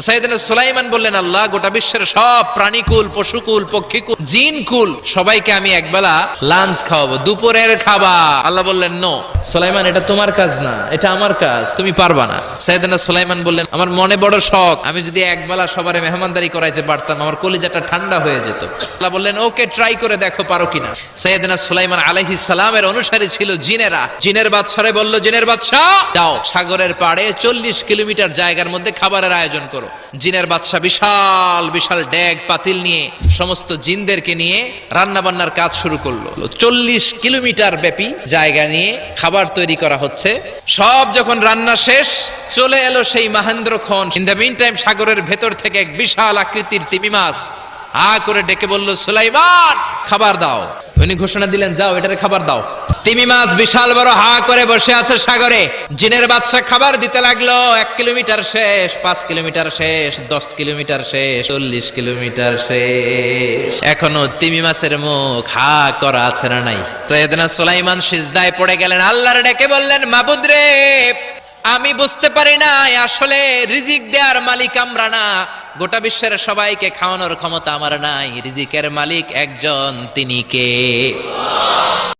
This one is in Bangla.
তো সাইয়েদনা সুলাইমান বললেন, আল্লাহ, গোটা বিশ্বের সব প্রাণীকুল, পশুকুল, পক্ষীকুল, জিনকুল, সবাইকে আমি একবেলা লাঞ্চ খাওয়াবো, দুপুরের খাবার। আল্লাহ বললেন নো সুলাইমান, এটা তোমার কাজ না, এটা আমার কাজ, তুমি পারবা না। সাইয়েদনা সুলাইমান বললেন, আমার মনে বড় শখ, আমি যদি একবেলা সবার মেহমানদারি করাইতে পারতাম, আমার কলিজাটা ঠান্ডা হয়ে যেত। আল্লাহ বললেন ওকে ট্রাই করে দেখো, পারো কিনা? সৈয়দনা সুলাইমান আলাইহিস সালামের অনুসারী ছিল জিনেরা। জিনের বাদশারে বলল, জিনের বাদশা যাও, সাগরের পাড়ে চল্লিশ কিলোমিটার জায়গার মধ্যে খাবারের আয়োজন করো। জিনের বাদশা বিশাল বিশাল ড্যাগ পাতিল নিয়ে সমস্ত জিনদেরকে নিয়ে রান্না বান্নার কাজ শুরু করল। চল্লিশ কিলোমিটার ব্যাপী জায়গা নিয়ে খাবার তৈরি করা হচ্ছে। সব যখন রান্না শেষ, চলে এলো সেই মাহেন্দ্র খন। ইন দ্য মিন টাইম সাগরের ভেতর থেকে এক বিশাল আকৃতির তিমি মাছ হা করে ডেকে বলল, সুলাইমান, খাবার দাও। উনি ঘোষণা দিলেন, যাও, এটারে খাবার দাও। তিমি মাছ বিশাল বড় হা করে বসে আছে সাগরে। জিনের বাদশা খাবার দিতে লাগল, এক কিলোমিটার শেষ, পাঁচ কিলোমিটার শেষ, দশ কিলোমিটার শেষ, চল্লিশ কিলোমিটার শেষ। এখনও তিমি মাছের মুখ হা করা আছে না নাই? সৈয়দনা সুলাইমান সিজদায় পড়ে গেলেন, আল্লাহর ডেকে বললেন, মাবুদ রে, আমি বুঝতে পারি না, আসলে রিজিক দেওয়ার মালিক আমরা না। গোটা বিশ্বের সবাইকে খাওয়ানোর ক্ষমতা আমার নাই, রিজিকের মালিক একজন তিনি কে?